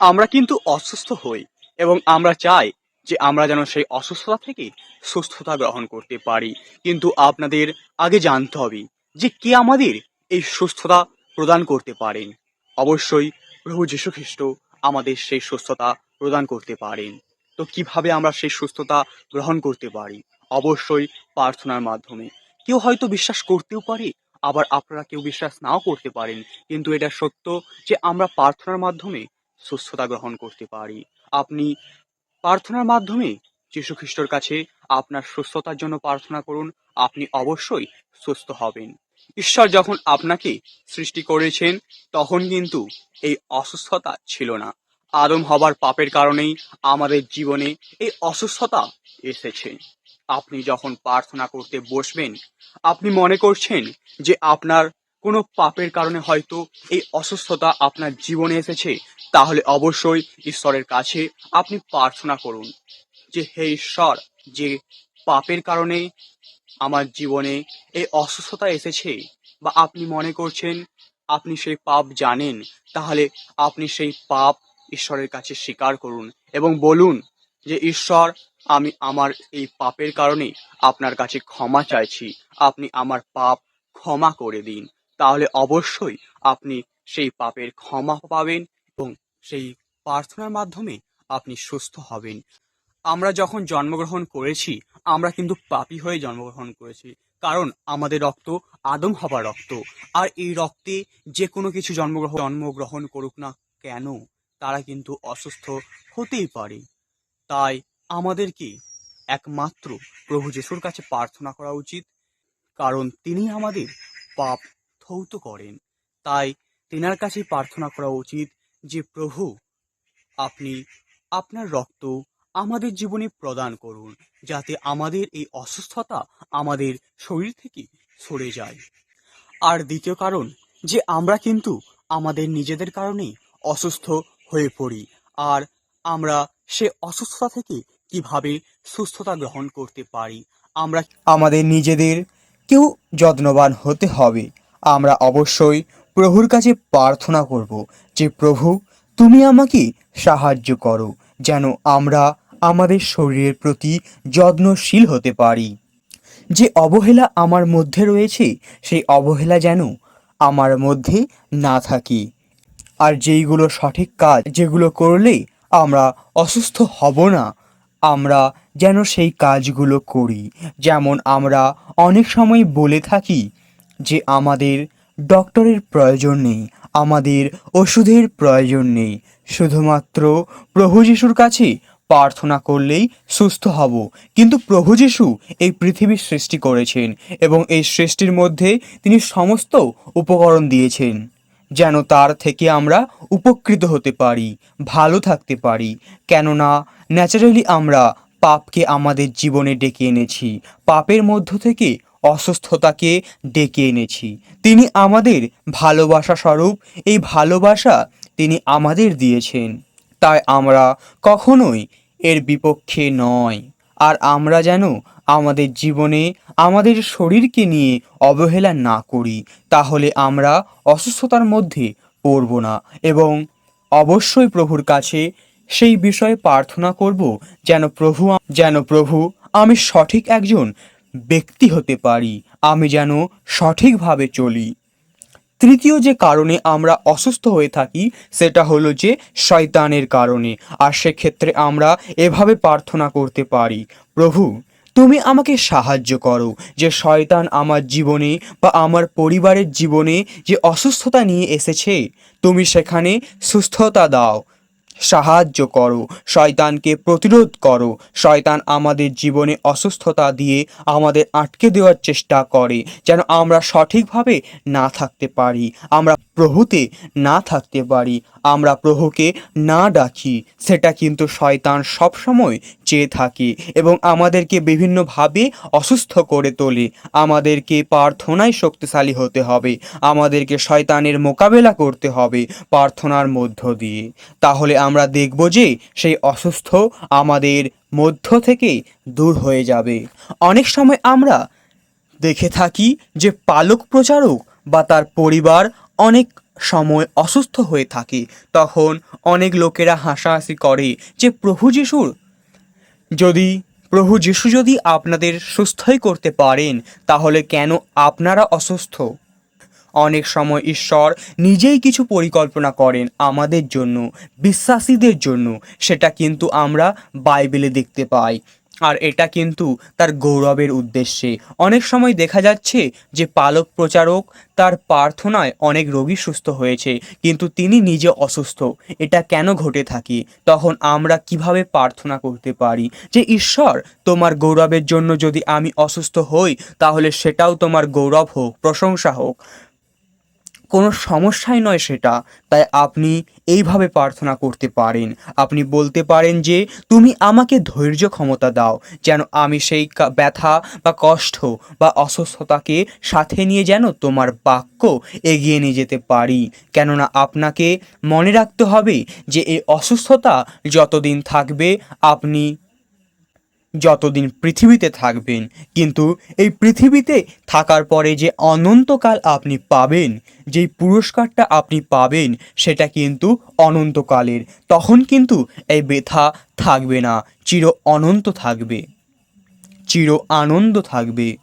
আমরা কিন্তু অসুস্থ হই এবং আমরা চাই যে আমরা যেন সেই অসুস্থতা থেকে সুস্থতা গ্রহণ করতে পারি। কিন্তু আপনাদের আগে জানতে হবে যে কে আমাদের এই সুস্থতা প্রদান করতে পারেন। অবশ্যই প্রভু যীশু খ্রিস্ট আমাদের সেই সুস্থতা প্রদান করতে পারেন। তো কীভাবে আমরা সেই সুস্থতা গ্রহণ করতে পারি? অবশ্যই প্রার্থনার মাধ্যমে। কেউ হয়তো বিশ্বাস করতেও পারে, আবার আপনারা কেউ বিশ্বাস নাও করতে পারেন। কিন্তু এটা সত্য যে আমরা প্রার্থনার মাধ্যমে সুস্থতা গ্রহণ করতে পারি। আপনি প্রার্থনার মাধ্যমে যীশু খ্রিস্টর কাছে আপনার সুস্থতার জন্য প্রার্থনা করুন। আপনি অবশ্যই সুস্থ হবেন। ঈশ্বর যখন আপনাকে সৃষ্টি করেছেন, তখন কিন্তু এই অসুস্থতা ছিল না। আদম হবার পাপের কারণেই আমাদের জীবনে এই অসুস্থতা এসেছে। আপনি যখন প্রার্থনা করতে বসবেন, আপনি মনে করছেন যে আপনার কোনো পাপের কারণে হয়তো এই অসুস্থতা আপনার জীবনে এসেছে, তাহলে অবশ্যই ঈশ্বরের কাছে আপনি প্রার্থনা করুন যে, হে ঈশ্বর, যে পাপের কারণে আমার জীবনে এই অসুস্থতা এসেছে বা আপনি মনে করছেন আপনি সেই পাপ জানেন, তাহলে আপনি সেই পাপ ঈশ্বরের কাছে স্বীকার করুন এবং বলুন যে, ঈশ্বর, আমি আমার এই পাপের কারণে আপনার কাছে ক্ষমা চাইছি। আপনি আমার পাপ ক্ষমা করে দিন। তাহলে অবশ্যই আপনি সেই পাপের ক্ষমা পাবেন এবং সেই প্রার্থনার মাধ্যমে আপনি সুস্থ হবেন। আমরা যখন জন্মগ্রহণ করেছি, আমরা কিন্তু পাপী হয়ে জন্মগ্রহণ করেছি। কারণ আমাদের রক্ত আদম হবার রক্ত। আর এই রক্তে যে কোনো কিছু জন্মগ্রহণ জন্মগ্রহণ করুক না কেন, তারা কিন্তু অসুস্থ হতেই পারে। তাই আমাদেরকে একমাত্র প্রভু যিশুর কাছে প্রার্থনা করা উচিত। কারণ তিনি আমাদের পাপ ধৌত করেন। তাই তেনার কাছে প্রার্থনা করা উচিত যে, প্রভু, আপনি আপনার রক্ত আমাদের জীবনে প্রদান করুন, যাতে আমাদের এই অসুস্থতা আমাদের শরীর থেকে সরে যায়। আর দ্বিতীয় কারণ, যে আমরা কিন্তু আমাদের নিজেদের কারণেই অসুস্থ হয়ে পড়ি, আর আমরা সে অসুস্থতা থেকে কীভাবে সুস্থতা গ্রহণ করতে পারি, আমরা আমাদের নিজেদের কেউ যত্নবান হতে হবে। আমরা অবশ্যই প্রভুর কাছে প্রার্থনা করব যে, প্রভু, তুমি আমাকে সাহায্য করো যেন আমরা আমাদের শরীরের প্রতি যত্নশীল হতে পারি। যে অবহেলা আমার মধ্যে রয়েছে, সেই অবহেলা যেন আমার মধ্যে না থাকে। আর যেইগুলো সঠিক কাজ, যেগুলো করলে আমরা অসুস্থ হব না, আমরা যেন সেই কাজগুলো করি। যেমন আমরা অনেক সময় বলে থাকি যে আমাদের ডক্টরের প্রয়োজন নেই, আমাদের ওষুধের প্রয়োজন নেই। শুধুমাত্র প্রভু যিশুর কাছে প্রার্থনা করলেই সুস্থ হব। কিন্তু প্রভু যিশু এই পৃথিবীর সৃষ্টি করেছেন এবং এই সৃষ্টির মধ্যে তিনি সমস্ত উপকরণ দিয়েছেন, যেন তার থেকে আমরা উপকৃত হতে পারি, ভালো থাকতে পারি। কেননা, ন্যাচারালি আমরা পাপকে আমাদের জীবনে ডেকে এনেছি। পাপের মধ্য থেকে অসুস্থতাকে ডেকে এনেছি। তিনি আমাদের ভালোবাসা স্বরূপ। এই ভালোবাসা তিনি আমাদের দিয়েছেন। তাই আমরা কখনোই এর বিপক্ষে নয়। আর আমরা যেন আমাদের জীবনে আমাদের শরীরকে নিয়ে অবহেলা না করি, তাহলে আমরা অসুস্থতার মধ্যে পড়ব না। এবং অবশ্যই প্রভুর কাছে সেই বিষয়ে প্রার্থনা করব, যেন প্রভু যেন প্রভু আমি সঠিক একজন ব্যক্তি হতে পারি, আমি যেন সঠিকভাবে চলি। তৃতীয় যে কারণে আমরা অসুস্থ হয়ে থাকি, সেটা হলো যে শয়তানের কারণে। আর সেক্ষেত্রে আমরা এভাবে প্রার্থনা করতে পারি, প্রভু, তুমি আমাকে সাহায্য করো যে শয়তান আমার জীবনে বা আমার পরিবারের জীবনে যে অসুস্থতা নিয়ে এসেছে, তুমি সেখানে সুস্থতা দাও। সাহায্য করো। শয়তানকে প্রতিরোধ করো। শয়তান আমাদের জীবনে অসুস্থতা দিয়ে আমাদের আটকে দেওয়ার চেষ্টা করে, যেন আমরা সঠিকভাবে না থাকতে পারি। আমরা প্রভুতে না থাকতে পারি, আমরা প্রভুকে না ডাকি, সেটা কিন্তু শয়তান সবসময় চেয়ে থাকে এবং আমাদেরকে বিভিন্নভাবে অসুস্থ করে তোলে। আমাদেরকে প্রার্থনায় শক্তিশালী হতে হবে, আমাদেরকে শয়তানের মোকাবেলা করতে হবে প্রার্থনার মধ্য দিয়ে। তাহলে আমরা দেখব যে সেই অসুস্থ আমাদের মধ্য থেকে দূর হয়ে যাবে। অনেক সময় আমরা দেখে থাকি যে পালক প্রচারক বা তার পরিবার অনেক সময় অসুস্থ হয়ে থাকি, তখন অনেক লোকেরা হাসাহাসি করে যে, প্রভু যিশুর, যদি, প্রভু যিশু যদি আপনাদের সুস্থই করতে পারেন, তাহলে কেন আপনারা অসুস্থ? অনেক সময় ঈশ্বর নিজেই কিছু পরিকল্পনা করেন আমাদের জন্য, বিশ্বাসীদের জন্য, সেটা কিন্তু আমরা বাইবেলে দেখতে পাই। আর এটা কিন্তু তার গৌরবের উদ্দেশ্যে। অনেক সময় দেখা যাচ্ছে যে পালক প্রচারক তার প্রার্থনায় অনেক রোগী সুস্থ হয়েছে, কিন্তু তিনি নিজে অসুস্থ। এটা কেন ঘটে থাকে? তখন আমরা কীভাবে প্রার্থনা করতে পারি? যে ঈশ্বর, তোমার গৌরবের জন্য যদি আমি অসুস্থ হই, তাহলে সেটাও তোমার গৌরব হোক, প্রশংসা হোক। কোনো সমস্যাই নয় সেটা। তাই আপনি এইভাবে প্রার্থনা করতে পারেন। আপনি বলতে পারেন যে, তুমি আমাকে ধৈর্য ক্ষমতা দাও, যেন আমি সেই ব্যথা বা কষ্ট বা অসুস্থতাকে সাথে নিয়ে যেন তোমার বাক্য এগিয়ে নিয়ে যেতে পারি। কেননা আপনাকে মনে রাখতে হবে যে, এই অসুস্থতা যতদিন থাকবে, আপনি যতদিন পৃথিবীতে থাকবেন, কিন্তু এই পৃথিবীতে থাকার পরে যে অনন্তকাল আপনি পাবেন, যেই পুরস্কারটা আপনি পাবেন, সেটা কিন্তু অনন্তকালের। তখন কিন্তু এই ব্যথা থাকবে না, চির অনন্ত থাকবে। চির আনন্দ থাকবে।